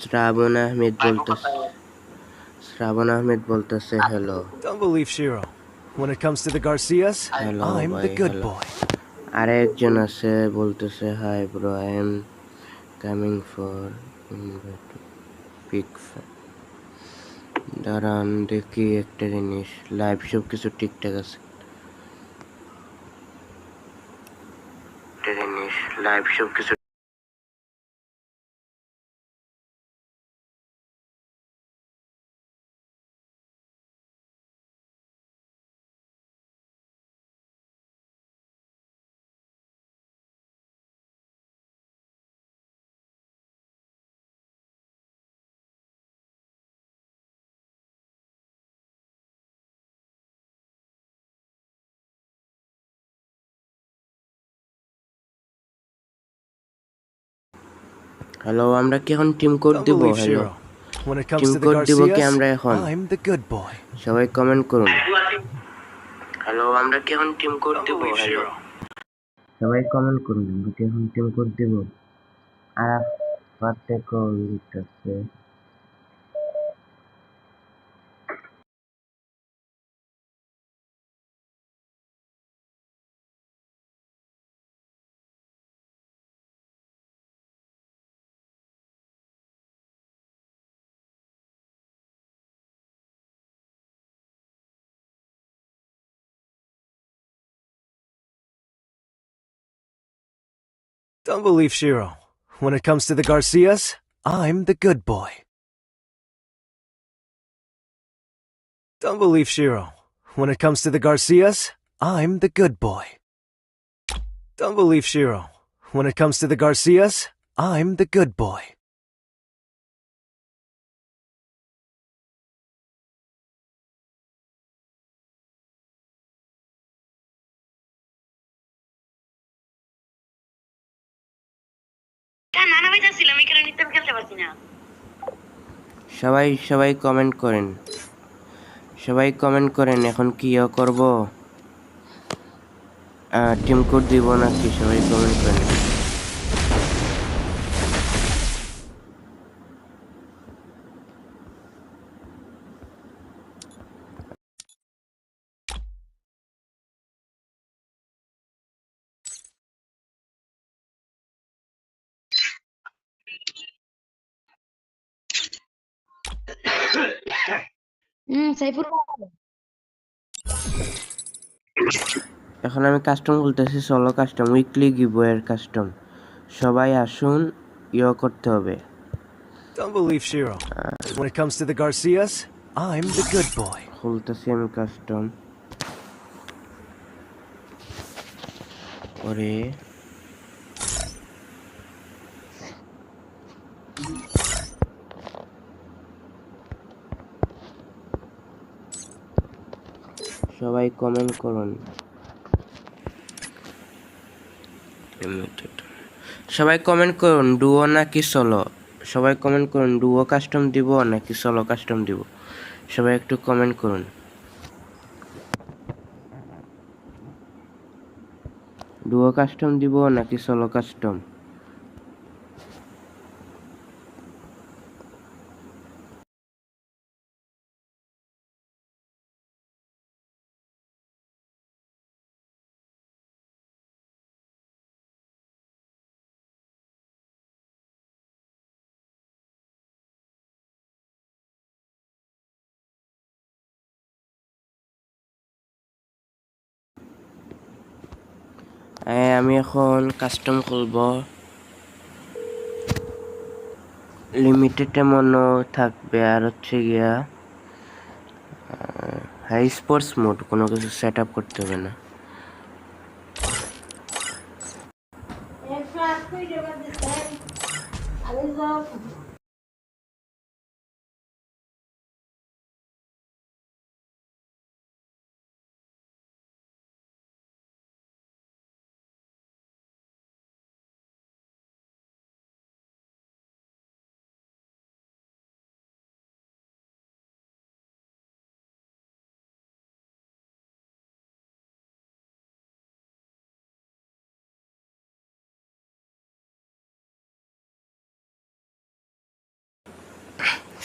শ্রাবণ আহমেদ বলতেছে শ্রাবণ আহমেদ বলতেছে hello Don't believe Shiro. When it comes to the Garcias, Hello, I'm the good hello. boy. আর একজন আছে বলতেছে hi bro I am coming for pick দাঁড়ান দেখি একটা জিনিস লাইভ সব কিছু ঠিকঠাক আছে একটা জিনিস লাইভ সব কিছু হ্যালো আমরা কি এখন টিম কোড দিব? Hello team When it comes to the code দিব কি আমরা এখন? সবাই কমেন্ট করুন। হ্যালো আমরা কি এখন টিম কোড দিব? হ্যালো সবাই কমেন্ট করুন আমরা কি এখন টিম কোড দিব? আর পাতে কল Don't believe Shiro. When it comes to the Garcias, I'm the good boy. Don't believe Shiro. When it comes to the Garcias, I'm the good boy. Don't believe Shiro. When it comes to the Garcias, I'm the good boy. সবাই সবাই comment করেন। সবাই comment করেন, এখন কি করব? Team code দিব নাকি? সবাই কমেন্ট করেন। হুম সাইফুর এখন আমি কাস্টম বলতেছি সলো কাস্টম উইকলি গিভওয়ের কাস্টম সবাই আসুন ইয়ে করতে হবে। Don't believe Shiro. When it comes to the Garcias, I'm the good boy. খুলতেছি আমি কাস্টম সবাই কমেন্ট করুন। সবাই কমেন্ট করুন ডুও নাকি সলো সবাই কমেন্ট করুন ডুও কাস্টম দিব নাকি সলো কাস্টম দিব? সবাই একটু কমেন্ট করুন। ডুও কাস্টম দিব নাকি সলো কাস্টম আমি এখন কাস্টম খুলব। লিমিটেড মনো থাকবে আর হচ্ছে গিয়া হাই স্পোর্টস মোড কোনো কিছু সেট আপ করতে হবে না।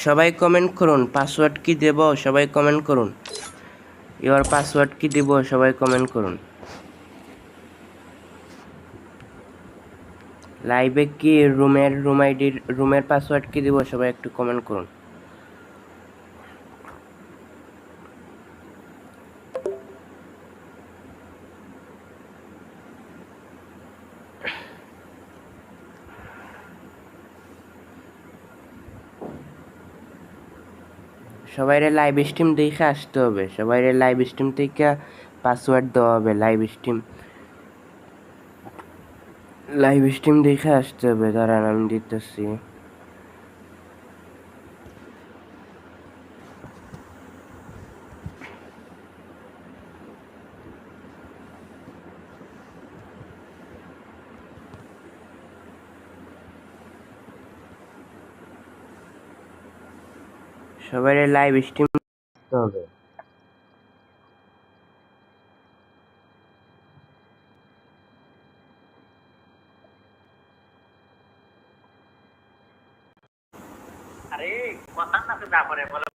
সবাই কমেন্ট করুন পাসওয়ার্ড কি দেব সবাই কমেন্ট করুন। এবার পাসওয়ার্ড কি দেব সবাই কমেন্ট করুন। লাইভে কি রুমের রুম আইডির রুমের পাসওয়ার্ড কি দেব সবাই একটু কমেন্ট করুন। সবাইরে লাইভ স্ট্রিম দেখে আসতে হবে। সবাইরে লাইভ স্ট্রিম থেকে পাসওয়ার্ড দেওয়া হবে লাইভ স্ট্রিম লাইভ স্ট্রিম দেখে আসতে হবে, দাঁড়ান, আমি দিতেছি। সবাইরে লাইভ স্ট্রিম করতে হবে। আরে কথা না তো তারপরে বলো।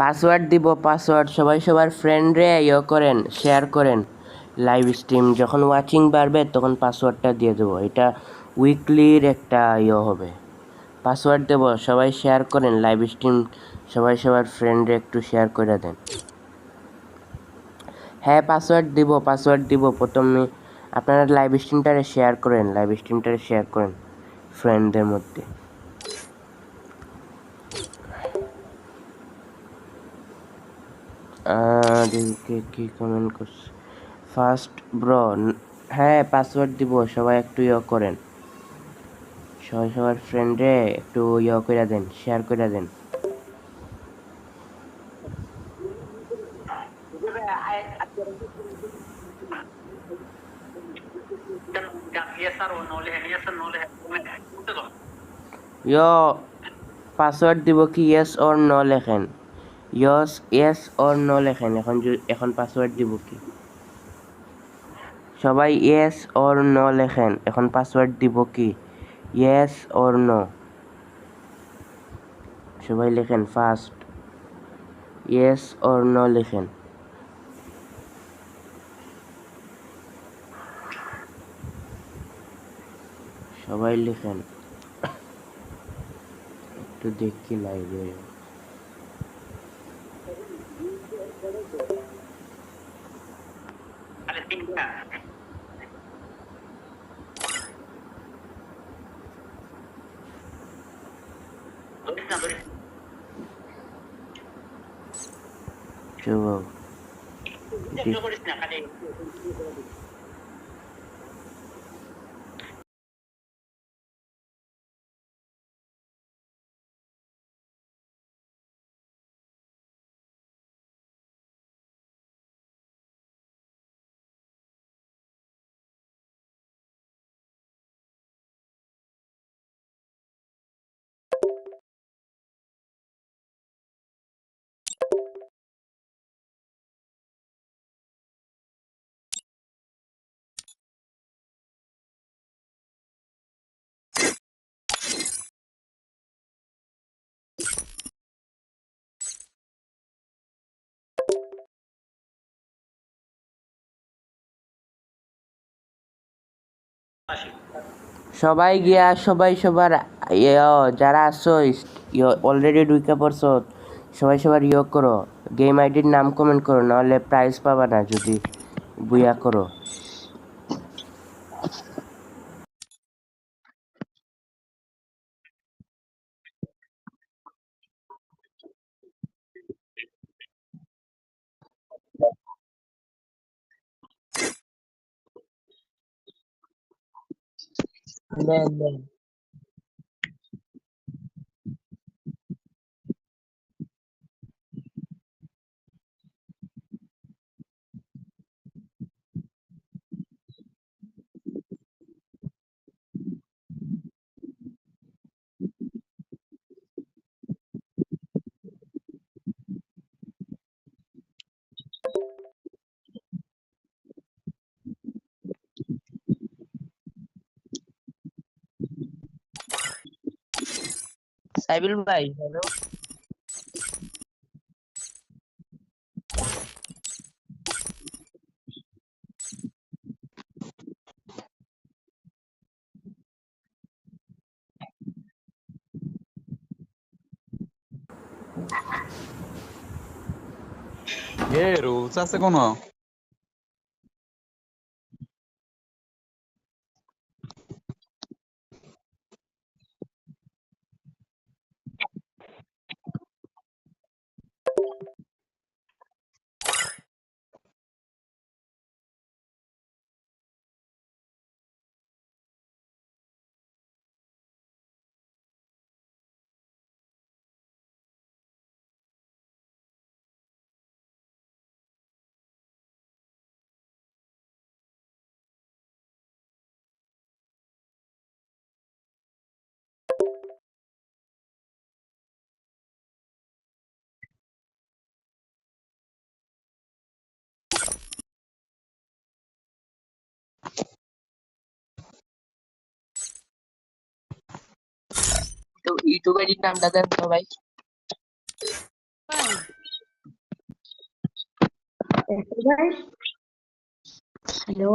পাসওয়ার্ড দিব, পাসওয়ার্ড সবাই সবার ফ্রেন্ডরে ইয়ে করেন শেয়ার করেন। লাইভ স্ট্রিম যখন ওয়াচিং বাড়বে, তখন পাসওয়ার্ডটা দিয়ে দেবো। এটা উইকলির একটা ইয়ে হবে। পাসওয়ার্ড দেব, সবাই শেয়ার করেন লাইভ স্ট্রিম সবাই সবার ফ্রেন্ডরে একটু শেয়ার করে দেন। হ্যাঁ পাসওয়ার্ড দিব পাসওয়ার্ড দিব। প্রথমে আপনারা লাইভ স্ট্রিমটারে শেয়ার করেন লাইভ স্ট্রিমটারে শেয়ার করেন ফ্রেন্ডদের মধ্যে। দেখি কি কমেন্ট করছে? ফার্স্ট ব্রো হ্যাঁ পাসওয়ার্ড দিব, সবাই একটু ইয়ে করেন। সবাই, সবার ফ্রেন্ডে একটু ইয়ে করে দেন শেয়ার করে দেন। ইয়ো পাসওয়ার্ড দিব কি ইয়েস অর ন লেখেন। ইয়স ইয়েস অর ন লেখেন। এখন এখন পাসওয়ার্ড দিব কি? সবাই ইয়েস অর ন লেখেন। এখন পাসওয়ার্ড দিব কি? ইয়েস অর ন সবাই লেখেন ফার্স্ট ইয়েস অর ন লেখেন। সবাই লেখেন। একটু দেখি লাইভে Чего? Иди. সবাই গিয়া সবাই সবার ইয়ে, যারা আসছো অলরেডি ঢুকে পড়ছো সবাই সবার ইয়ে করো। গেম আইডির নাম কমেন্ট করো নাহলে প্রাইজ পাবা না যদি বুয়া করো। Amen. সাইবুল ভাই হ্যালো এ রুলস আছে কোনো? তো ইউটিউবের নামটা দেন তো ভাই হ্যালো।